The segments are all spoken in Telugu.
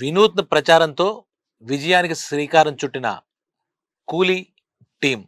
వినూత్న ప్రచారంతో విజయానికి శ్రీకారం చుట్టిన కూలీ టీం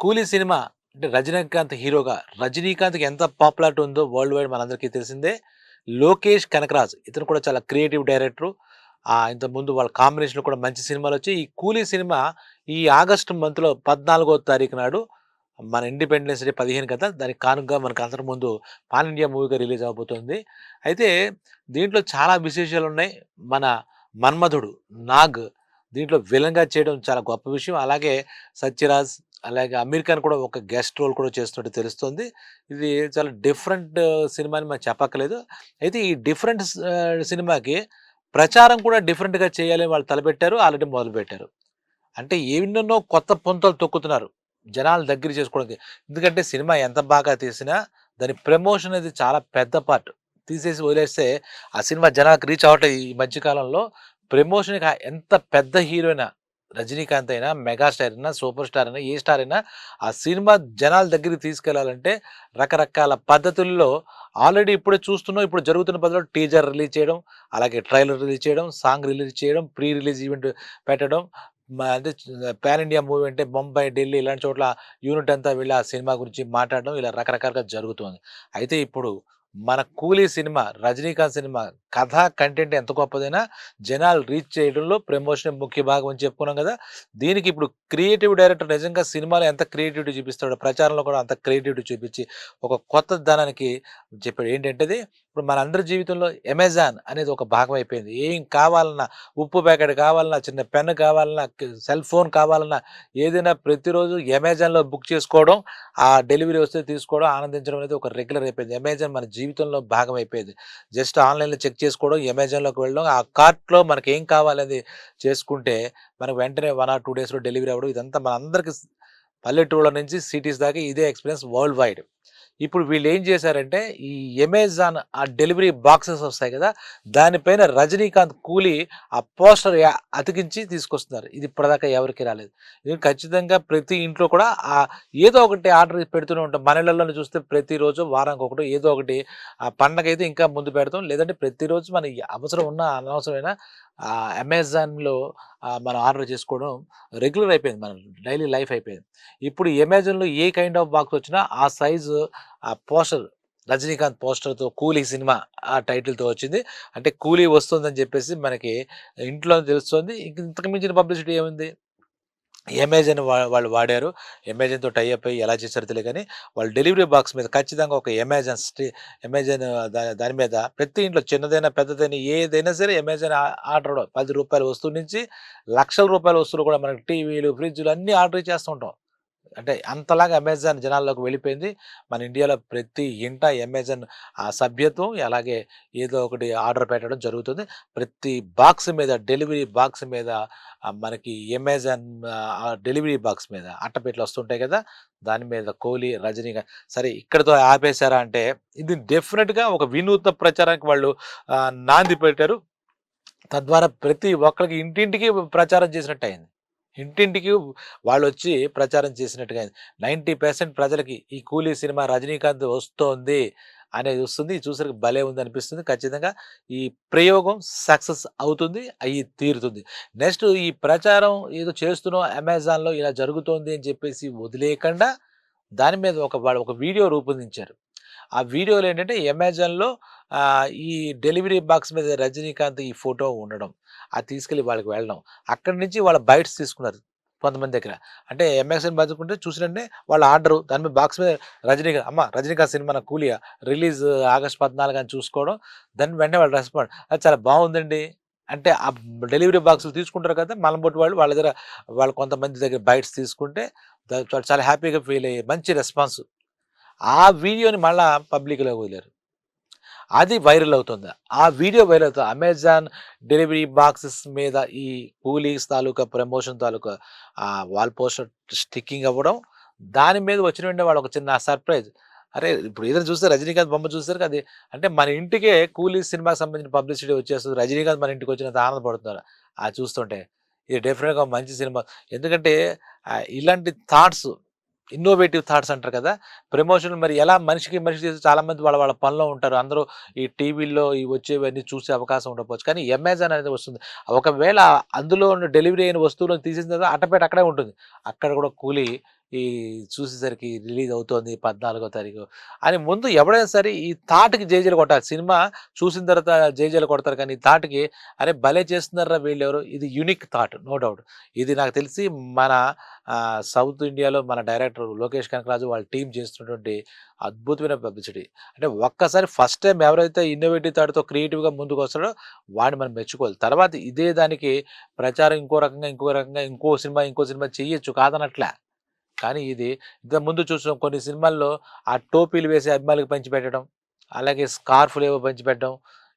కూలీ సినిమా అంటే రజనీకాంత్ హీరోగా రజనీకాంత్కి ఎంత పాపులారిటీ ఉందో వరల్డ్ వైడ్ మనందరికీ తెలిసిందే. లోకేష్ కనకరాజ్ ఇతను కూడా చాలా క్రియేటివ్ డైరెక్టరు. ఇంత ముందు వాళ్ళ కాంబినేషన్లో కూడా మంచి సినిమాలు వచ్చి ఈ కూలీ సినిమా ఈ ఆగస్టు మంత్లో పద్నాలుగో తారీఖు నాడు మన ఇండిపెండెన్స్ డే పదిహేను కదా దానికి కానుకగా మనకు అంతకు ముందు పాన్ ఇండియా మూవీగా రిలీజ్ అవబోతుంది. అయితే దీంట్లో చాలా విశేషాలు ఉన్నాయి మన మన్మధుడు నాగ్ దీంట్లో విలన్గా చేయడం చాలా గొప్ప విషయం. అలాగే సత్యరాజ్ అలాగే అమీర్ ఖాన్ కూడా ఒక గెస్ట్ రోల్ కూడా చేస్తున్నట్టు తెలుస్తుంది. ఇది చాలా డిఫరెంట్ సినిమా అని మనం చెప్పక్కలేదు అయితే ఈ డిఫరెంట్ సినిమాకి ప్రచారం కూడా డిఫరెంట్గా చేయాలని వాళ్ళు తలపెట్టారు ఆల్రెడీ మొదలుపెట్టారు. అంటే ఎన్నెన్నో కొత్త పొంతలు తొక్కుతున్నారు జనాలు దగ్గర చేసుకోవడానికి. ఎందుకంటే సినిమా ఎంత బాగా తీసినా దాని ప్రమోషన్ అనేది చాలా పెద్ద పార్ట్. తీసేసి వదిలేస్తే ఆ సినిమా జనాలకు రీచ్ అవ్వటం ఈ మధ్యకాలంలో ప్రమోషన్ ఎంత పెద్ద హీరోయినా రజనీకాంత్ అయినా మెగాస్టార్ అయినా సూపర్ స్టార్ అయినా ఏ స్టార్ అయినా ఆ సినిమా జనాల దగ్గరికి తీసుకెళ్ళాలంటే రకరకాల పద్ధతుల్లో ఆల్రెడీ ఇప్పుడే చూస్తున్నాం. ఇప్పుడు జరుగుతున్న పద్ధతిలో టీజర్ రిలీజ్ చేయడం అలాగే ట్రైలర్ రిలీజ్ చేయడం సాంగ్ రిలీజ్ చేయడం ప్రీ రిలీజ్ ఈవెంట్ పెట్టడం అంటే పాన్ ఇండియా మూవీ అంటే బొంబాయి ఢిల్లీ ఇలాంటి చోట్ల యూనిట్ అంతా వెళ్ళి ఆ సినిమా గురించి మాట్లాడడం ఇలా రకరకాలుగా జరుగుతుంది. అయితే ఇప్పుడు మన కూలీ సినిమా రజనీకాంత్ సినిమా కథ కంటెంట్ ఎంత గొప్పదైనా జనాలు రీచ్ చేయడంలో ప్రమోషన్ ముఖ్య భాగం అని చెప్పుకున్నాం కదా. దీనికి ఇప్పుడు క్రియేటివ్ డైరెక్టర్ నిజంగా సినిమాలో ఎంత క్రియేటివిటీ చూపిస్తాడో ప్రచారంలో కూడా అంత క్రియేటివిటీ చూపించి ఒక కొత్త ధనానికి చెప్పాడు. ఏంటంటే ఇప్పుడు మన అందరి జీవితంలో అమెజాన్ అనేది ఒక భాగం అయిపోయింది. ఏం కావాలన్నా ఉప్పు ప్యాకెట్ కావాలన్నా చిన్న పెన్ కావాలన్నా సెల్ ఫోన్ కావాలన్నా ఏదైనా ప్రతిరోజు అమెజాన్లో బుక్ చేసుకోవడం ఆ డెలివరీ వస్తే తీసుకోవడం ఆనందించడం అనేది ఒక రెగ్యులర్ అయిపోయింది. అమెజాన్ మన జీవితంలో భాగం అయిపోయింది. జస్ట్ ఆన్లైన్లో చెక్ చేసుకోవడం అమెజాన్లోకి వెళ్ళడం ఆ కార్ట్లో మనకి ఏం కావాలనేది చేసుకుంటే మనకు వెంటనే వన్ ఆర్ టూ డేస్లో డెలివరీ అవ్వడం ఇదంతా మన అందరికి పల్లెటూళ్ళ నుంచి సిటీస్ దాకా ఇదే ఎక్స్పీరియన్స్ వరల్డ్ వైడ్. ఇప్పుడు వీళ్ళు ఏం చేశారంటే ఈ అమెజాన్ ఆ డెలివరీ బాక్సెస్ వస్తాయి కదా దానిపైన రజనీకాంత్ కూలి ఆ పోస్టర్ అతికించి తీసుకొస్తున్నారు. ఇది ఇప్పటిదాకా ఎవరికి రాలేదు. ఇది ఖచ్చితంగా ప్రతి ఇంట్లో కూడా ఆ ఏదో ఒకటి ఆర్డర్ పెడుతూనే ఉంటాం. మన చూస్తే ప్రతిరోజు వారానికి ఒకటి ఏదో ఒకటి ఆ పండగ అయితే ఇంకా ముందు పెడతాం. లేదంటే ప్రతిరోజు మన అవసరం ఉన్న అనవసరమైన అమెజాన్లో మనం ఆర్డర్ చేసుకోవడం రెగ్యులర్ అయిపోయింది. మన డైలీ లైఫ్ అయిపోయింది. ఇప్పుడు అమెజాన్లో ఏ కైండ్ ఆఫ్ బాక్స్ వచ్చినా ఆ సైజు ఆ పోస్టర్ రజనీకాంత్ పోస్టర్తో కూలీ సినిమా ఆ టైటిల్తో వచ్చింది. అంటే కూలీ వస్తుందని చెప్పేసి మనకి ఇంట్లో తెలుస్తుంది. ఇంతకు మించిన పబ్లిసిటీ ఏముంది? అమెజాన్ వాళ్ళు వాడారు. అమెజాన్తో టైఅప్ అయ్యి ఎలా చేశారో తెలియదు కానీ వాళ్ళు డెలివరీ బాక్స్ మీద ఖచ్చితంగా ఒక అమెజాన్ స్టీ అమెజాన్ దాని మీద ప్రతి ఇంట్లో చిన్నదైనా పెద్దదైనా ఏదైనా సరే అమెజాన్ ఆర్డర్ పది రూపాయల వస్తువు నుంచి లక్షల రూపాయల వస్తువులు కూడా మనకి టీవీలు ఫ్రిడ్జ్లు అన్నీ ఆర్డర్ చేస్తుంటాం అంటే అంతలాగా అమెజాన్ జనాల్లోకి వెళ్ళిపోయింది. మన ఇండియాలో ప్రతి ఇంట అమెజాన్ ఆ సభ్యత్వం అలాగే ఏదో ఒకటి ఆర్డర్ పెట్టడం జరుగుతుంది. ప్రతి బాక్స్ మీద డెలివరీ బాక్స్ మీద మనకి అమెజాన్ డెలివరీ బాక్స్ మీద అట్టపెట్లు వస్తుంటాయి కదా. దాని మీద కోహ్లీ రజనీగా సరే ఇక్కడితో ఆపేశారా అంటే ఇది డెఫినెట్గా ఒక వినూత్న ప్రచారానికి వాళ్ళు నాంది పెట్టారు. తద్వారా ప్రతి ఒక్కరికి ఇంటింటికి ప్రచారం చేసినట్టు అయింది ఇంటింటికి వాళ్ళు వచ్చి ప్రచారం చేసినట్టుగా నైంటీ పర్సెంట్ ప్రజలకి ఈ కూలీ సినిమా రజనీకాంత్ వస్తోంది అనేది వస్తుంది. చూసరికి భలే ఉంది అనిపిస్తుంది ఖచ్చితంగా ఈ ప్రయోగం సక్సెస్ అవుతుంది అయ్యి తీరుతుంది. నెక్స్ట్ ఈ ప్రచారం ఏదో చేస్తున్నాం అమెజాన్లో ఇలా జరుగుతోంది అని చెప్పేసి వదిలేయకుండా దాని మీద ఒక వాళ్ళు ఒక వీడియో రూపొందించారు. ఆ వీడియోలు ఏంటంటే అమెజాన్లో ఈ డెలివరీ బాక్స్ మీద రజనీకాంత్ ఈ ఫోటో ఉండడం. అది తీసుకెళ్ళి వాళ్ళకి వెళ్ళడం. అక్కడి నుంచి వాళ్ళ బైట్స్ తీసుకున్నారు కొంతమంది దగ్గర. అంటే ఎంఎక్స్ఎన్ బతుకుంటే చూసినట్టే వాళ్ళ ఆర్డర్ దాని మీద బాక్స్ మీద రజనీకాంత్ అమ్మ రజనీకాంత్ సినిమా కూలియా. రిలీజ్ ఆగస్ట్ పద్నాలుగు అని చూసుకోవడం. దాన్ని వెంటనే వాళ్ళు రెస్పాండ్. అది చాలా బాగుందండి. అంటే ఆ డెలివరీ బాక్సులు తీసుకుంటారు కదా మలంబొట్టి వాళ్ళు వాళ్ళ దగ్గర వాళ్ళు కొంతమంది దగ్గర బైట్స్ తీసుకుంటే చాలా హ్యాపీగా ఫీల్ అయ్యే మంచి రెస్పాన్స్. ఆ వీడియోని మళ్ళీ పబ్లిక్లో వదిలేరు. అది వైరల్ అవుతుంది. ఆ వీడియో వైరల్ అవుతుంది. అమెజాన్ డెలివరీ బాక్సెస్ మీద ఈ కూలీస్ తాలూకా ప్రమోషన్ తాలూకా ఆ వాల్ పోస్టర్ స్టిక్కింగ్ అవ్వడం దాని మీద వచ్చిన వెంటనే వాళ్ళు ఒక చిన్న సర్ప్రైజ్. అరే ఇప్పుడు ఏదైనా చూస్తే రజనీకాంత్ బొమ్మ చూస్తారు అది అంటే మన ఇంటికే కూలీ సినిమాకి సంబంధించిన పబ్లిసిటీ వచ్చేస్తుంది. రజనీకాంత్ మన ఇంటికి వచ్చినంత ఆనందపడుతున్నారు. ఆ చూస్తుంటే ఇది డెఫినెట్గా మంచి సినిమా. ఎందుకంటే ఇలాంటి థాట్స్ ఇన్నోవేటివ్ థాట్స్ అంటారు కదా. ప్రమోషన్ మరి ఎలా మనిషికి మనిషి చేసి చాలామంది వాళ్ళ వాళ్ళ పనిలో ఉంటారు. అందరూ ఈ టీవీల్లో ఈ వచ్చేవన్నీ చూసే అవకాశం ఉండకపోవచ్చు. కానీ అమెజాన్ అనేది వస్తుంది. ఒకవేళ అందులో ఉన్న డెలివరీ అయిన వస్తువులను తీసిన తర్వాత అట్టపేట అక్కడే ఉంటుంది. అక్కడ కూడా కూలి ఈ చూసేసరికి రిలీజ్ అవుతోంది పద్నాలుగో తారీఖు. అని ముందు ఎవడైనా సరే ఈ థాట్కి జేజీలు కొట్టాలి. సినిమా చూసిన తర్వాత జేజీలు కొడతారు కానీ ఈ థాట్కి అరే భలే చేస్తున్నారా వీళ్ళు ఎవరు ఇది యునిక్ థాట్ నో డౌట్. ఇది నాకు తెలిసి మన సౌత్ ఇండియాలో మన డైరెక్టర్ లోకేష్ కనకరాజు వాళ్ళ టీం చేస్తున్నటువంటి అద్భుతమైన పబ్లిసిటీ. అంటే ఒక్కసారి ఫస్ట్ టైం ఎవరైతే ఇన్నోవేటివ్ థాట్తో క్రియేటివ్గా ముందుకు వస్తాడో వాడిని మనం మెచ్చుకోవాలి. తర్వాత ఇదే దానికి ప్రచారం ఇంకో రకంగా ఇంకో రకంగా ఇంకో సినిమా ఇంకో సినిమా చేయొచ్చు కాదనట్లే. కానీ ఇది ఇంత ముందు చూసిన కొన్ని సినిమాల్లో ఆ టోపీలు వేసి అభిమానులకు పంచిపెట్టడం అలాగే స్కార్ఫ్లు ఏవో పంచిపెట్టడం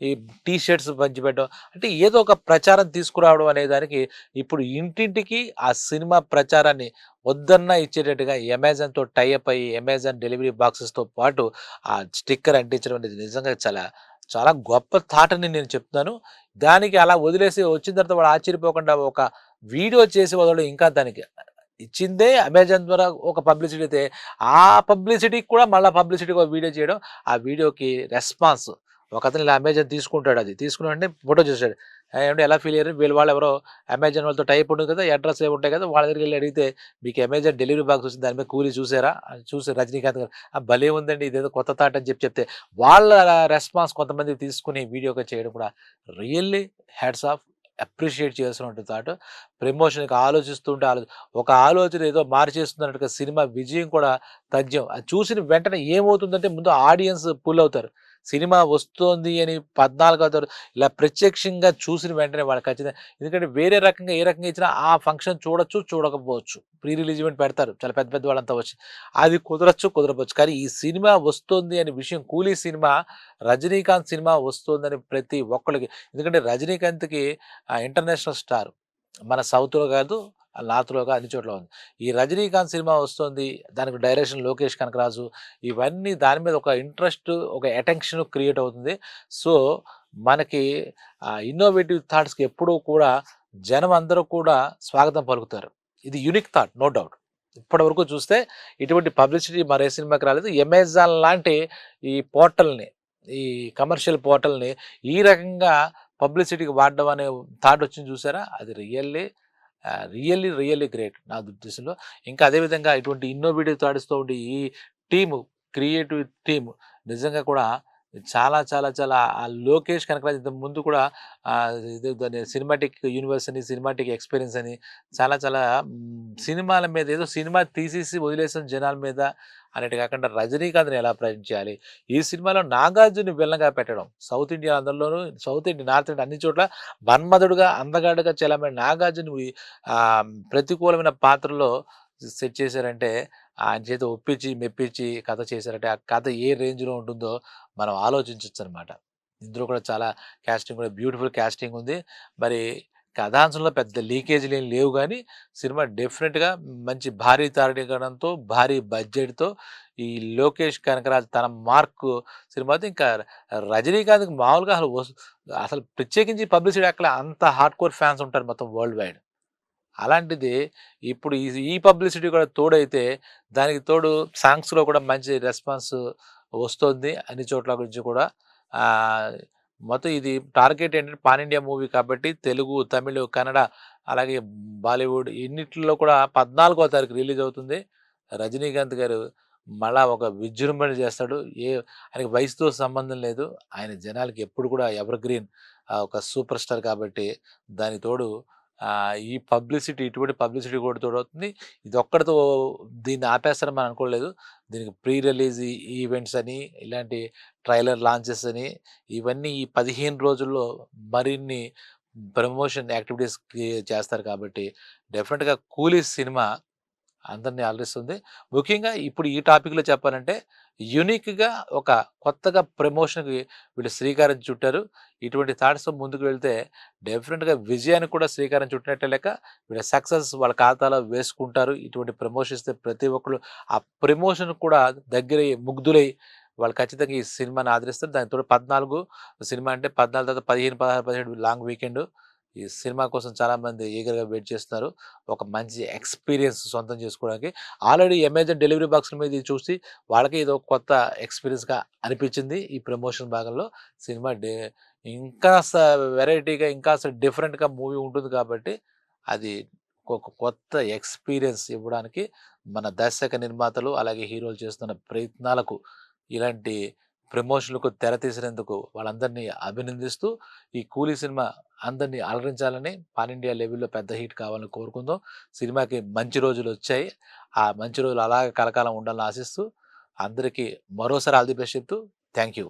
ఈ టీ షర్ట్స్ పంచిపెట్టడం అంటే ఏదో ఒక ప్రచారం తీసుకురావడం అనే దానికి ఇప్పుడు ఇంటింటికి ఆ సినిమా ప్రచారాన్ని వద్దన్నా ఇచ్చేటట్టుగా అమెజాన్తో టైఅప్ అయ్యి అమెజాన్ డెలివరీ బాక్సెస్తో పాటు ఆ స్టిక్కర్ అంటించడం అనేది నిజంగా చాలా చాలా గొప్ప థాట్ అని నేను చెప్తున్నాను. దానికి అలా వదిలేసి వచ్చిన తర్వాత వాడు ఆశ్చర్యపోకుండా ఒక వీడియో చేసి వదలడం ఇంకా దానికి ఇచ్చిందే అమెజాన్ ద్వారా ఒక పబ్లిసిటీ అయితే ఆ పబ్లిసిటీకి కూడా మళ్ళీ పబ్లిసిటీ ఒక వీడియో చేయడం ఆ వీడియోకి రెస్పాన్స్ ఒక అతను ఇలా అమెజాన్ తీసుకుంటాడు అది తీసుకున్నాడంటే ఫోటో చూసాడు ఏమంటే ఎలా ఫీల్ అయ్యారు? వీళ్ళు వాళ్ళు ఎవరో అమెజాన్ వాళ్ళతో టైప్ ఉంటుంది కదా అడ్రస్ ఏమి ఉంటాయి కదా వాళ్ళ దగ్గరికి వెళ్ళి అడిగితే మీకు అమెజాన్ డెలివరీ బాక్స్ వచ్చింది దాని మీద కూలీ చూసారా? చూసి రజనీకాంత్ గారు భలే ఉందండి ఇదేదో కొత్త థాట్ అని చెప్పి చెప్తే వాళ్ళ రెస్పాన్స్ కొంతమంది తీసుకుని వీడియోగా చేయడం కూడా రియల్లీ హ్యాడ్స్ ఆఫ్ అప్రిషియేట్ చేస్తున్నట్టు థాట్. ప్రమోషన్కి ఆలోచిస్తుంటే ఆలో ఒక ఆలోచన ఏదో మార్చేస్తున్నట్టుగా సినిమా విజయం కూడా తథ్యం అది చూసిన వెంటనే ఏమవుతుందంటే ముందు ఆడియన్స్ పుల్ అవుతారు. సినిమా వస్తోంది అని పద్నాలుగు అవుతారు ఇలా ప్రత్యక్షంగా చూసిన వెంటనే వాళ్ళు ఖచ్చితంగా ఎందుకంటే వేరే రకంగా ఏ రకంగా ఇచ్చినా ఆ ఫంక్షన్ చూడొచ్చు చూడకపోవచ్చు. ప్రీ రిలీజ్ ఈవెంట్ పెడతారు. చాలా పెద్ద పెద్ద వాళ్ళంతా వచ్చి. అది కుదరచ్చు కుదరపోవచ్చు కానీ ఈ సినిమా వస్తుంది అనే విషయం కూలీ సినిమా రజనీకాంత్ సినిమా వస్తుందని ప్రతి ఒక్కరికి ఎందుకంటే రజనీకాంత్కి ఇంటర్నేషనల్ స్టార్. మన సౌత్లో కాదు లాత్లోగా అన్ని చోట్ల ఉంది. ఈ రజనీకాంత్ సినిమా వస్తుంది దానికి డైరెక్షన్ లోకేష్ కనకరాజు ఇవన్నీ దాని మీద ఒక ఇంట్రెస్ట్ ఒక అటెన్షన్ క్రియేట్ అవుతుంది. సో మనకి ఇన్నోవేటివ్ థాట్స్కి ఎప్పుడూ కూడా జనం అందరూ కూడా స్వాగతం పలుకుతారు. ఇది యునిక్ థాట్ నో డౌట్ ఇప్పటి వరకు చూస్తే ఇటువంటి పబ్లిసిటీ మరే సినిమాకి రాలేదు. అమెజాన్ లాంటి ఈ పోర్టల్ని ఈ కమర్షియల్ పోర్టల్ని ఈ రకంగా పబ్లిసిటీకి వాడడం అనే థాట్ వచ్చింది చూసారా? అది రియల్లీ రియల్లీ రియల్లీ గ్రేట్ నా ఉద్దేశంలో. ఇంకా అదేవిధంగా ఇటువంటి ఇన్నోవేటివ్ థాట్స్తో ఉండి ఈ టీము క్రియేటివ్ టీమ్ నిజంగా కూడా చాలా చాలా చాలా ఆ లోకేష్ కనకరాజ్ ఇంత ముందు కూడా దాని దాన్ని సినిమాటిక్ యూనివర్స్ అని సినిమాటిక్ ఎక్స్పీరియన్స్ అని చాలా చాలా సినిమాల మీద ఏదో సినిమా తీసేసి వదిలేసిన జనాల మీద అనేటి కాకుండా రజనీకాంత్ని ఎలా ప్రజెంట్ చేయాలి? ఈ సినిమాలో నాగార్జున విల్లగా పెట్టడం సౌత్ ఇండియా అందరిలోనూ సౌత్ ఇండియా నార్త్ ఇండియా అన్ని చోట్ల బన్మధుడుగా అందగాడుగా చలమైన నాగార్జున ప్రతికూలమైన పాత్రలో సెట్ చేశారంటే ఆయన చేత ఒప్పించి మెప్పించి కథ చేశారంటే ఆ కథ ఏ రేంజ్లో ఉంటుందో మనం ఆలోచించవచ్చు అనమాట ఇందులో కూడా చాలా క్యాస్టింగ్ కూడా బ్యూటిఫుల్ క్యాస్టింగ్ ఉంది. మరి కథాంశంలో పెద్ద లీకేజీలు ఏం లేవు కానీ సినిమా డెఫినెట్గా మంచి భారీ తారీఖడంతో భారీ బడ్జెట్తో ఈ లోకేష్ కనకరాజ్ తన మార్క్ సినిమాతో ఇంకా రజనీకాంత్కి మామూలుగా అసలు అసలు ప్రత్యేకించి పబ్లిసిటీ అక్కడ అంత హార్డ్ కోర్ ఫ్యాన్స్ ఉంటారు మొత్తం వరల్డ్ వైడ్. అలాంటిది ఇప్పుడు ఈ ఈ పబ్లిసిటీ కూడా తోడైతే దానికి తోడు సాంగ్స్లో కూడా మంచి రెస్పాన్స్ వస్తుంది అన్ని చోట్ల గురించి కూడా. మొత్తం ఇది టార్గెట్ ఏంటంటే పాన్ ఇండియా మూవీ కాబట్టి తెలుగు తమిళ్ కన్నడ అలాగే బాలీవుడ్ ఇన్నిట్లో కూడా పద్నాలుగో తారీఖు రిలీజ్ అవుతుంది. రజనీకాంత్ గారు మళ్ళా ఒక విజృంభణ చేస్తాడు. ఏ ఆయనకి వయసుతో సంబంధం లేదు. ఆయన జనాలకి ఎప్పుడు కూడా ఎవర్ గ్రీన్ ఒక సూపర్ స్టార్ కాబట్టి దానికి తోడు ఈ పబ్లిసిటీ ఇటువంటి పబ్లిసిటీ కూడా తోడవుతుంది. ఇది ఒక్కడితో దీన్ని ఆపేస్తారని మనం అనుకోలేదు. దీనికి ప్రీ రిలీజ్ ఈవెంట్స్ అని ఇలాంటి ట్రైలర్ లాంచెస్ అని ఇవన్నీ ఈ పదిహేను రోజుల్లో మరిన్ని ప్రమోషన్ యాక్టివిటీస్ చేస్తారు కాబట్టి డెఫినెట్గా కూలీ సినిమా అందరినీ అలరిస్తుంది. ముఖ్యంగా ఇప్పుడు ఈ టాపిక్లో చెప్పాలంటే యూనిక్గా ఒక కొత్తగా ప్రమోషన్కి వీళ్ళు శ్రీకారం చుట్టారు. ఇటువంటి థాట్స్ ముందుకు వెళ్తే డెఫినెట్గా విజయాన్ని కూడా శ్రీకారం చుట్టినట్టే లెక్క వీళ్ళ సక్సెస్ వాళ్ళ ఖాతాలో వేసుకుంటారు. ఇటువంటి ప్రమోషన్ ఇస్తే ప్రతి ఒక్కరు ఆ ప్రమోషన్ కూడా దగ్గరై ముగ్ధులై వాళ్ళు ఖచ్చితంగా ఈ సినిమాని ఆదరిస్తారు. దానితో పద్నాలుగు సినిమా అంటే పద్నాలుగు తర్వాత పదిహేను పదహారు పదిహేడు లాంగ్ వీకెండ్ ఈ సినిమా కోసం చాలామంది ఈగర్‌గా వెయిట్ చేస్తున్నారు. ఒక మంచి ఎక్స్‌పీరియన్స్ సొంతం చేసుకోవడానికి. ఆల్రెడీ అమెజాన్ డెలివరీ బాక్స్ మీద చూసి వాళ్ళకి ఇదో కొత్త ఎక్స్‌పీరియన్స్‌గా అనిపించింది. ఈ ప్రమోషన్ భాగంలో సినిమా డే వెరైటీగా ఇంకా డిఫరెంట్‌గా మూవీ ఉంటుంది కాబట్టి అది ఒక కొత్త ఎక్స్‌పీరియన్స్ ఇవ్వడానికి మన దర్శక నిర్మాతలు అలాగే హీరోలు చేస్తున్న ప్రయత్నాలకు ఇలాంటి ప్రమోషన్‌లకు తెర తీసినందుకు వాళ్ళందరినీ అభినందిస్తూ ఈ 'కూలీ' సినిమా అందరిని అలరించాలని పాన్ ఇండియా లెవెల్‌లో పెద్ద హిట్ కావాలని కోరుకుందాం. సినిమాకి మంచి రోజులు వచ్చాయి ఆ మంచి రోజులు అలాగే కలకాలం ఉండాలని ఆశిస్తూ అందరికీ మరోసారి ఆల్ ది బెస్ట్ చెప్తూ థ్యాంక్ యూ.